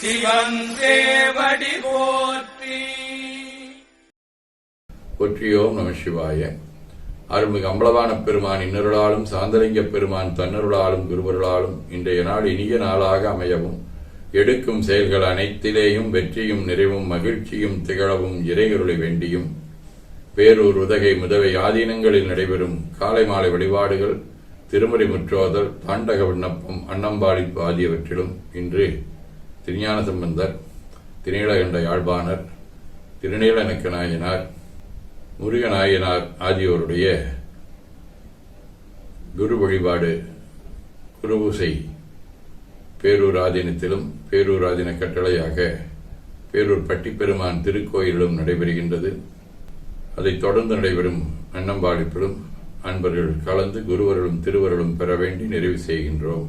சிவன் தேவடி போற்றி. போற்றியோம் நம சிவாய. அருள்மிகு அம்பலவான பெருமான் இன்னருளாலும் சாந்தலிங்க பெருமான் தன்னருளாலும் குருவருளாலும் இன்றைய நாள் இனிய நாளாக அமையவும் எடுக்கும் செயல்கள் அனைத்திலேயும் வெற்றியும் நிறைவும் மகிழ்ச்சியும் திகழவும் இறையருளை வேண்டியும். பேரூர் உதகை முதவை ஆதீனங்களில் நடைபெறும் காலை மாலை வழிபாடுகள் திருமுறை முற்றோதல் தாண்டக விண்ணப்பம் அன்னம்பாளிப்பு ஆகியவற்றிலும் இன்று திருஞான சம்பந்தர் திருநீலகண்ட யாழ்ப்பாணர் திருநீலநக்க நாயனார் முருகநாயனார் ஆகியோருடைய குரு வழிபாடு குருபூசை பேரூர் ஆதீனத்திலும் கட்டளையாக பேரூர் பட்டிப்பெருமான் திருக்கோயிலிலும் நடைபெறுகின்றது. அதைத் தொடர்ந்து நடைபெறும் அன்னம்பாடிப்பிலும் அன்பர்கள் கலந்து குருவர்களும் திருவருளும் பெற வேண்டி நிறைவு செய்கின்றோம்.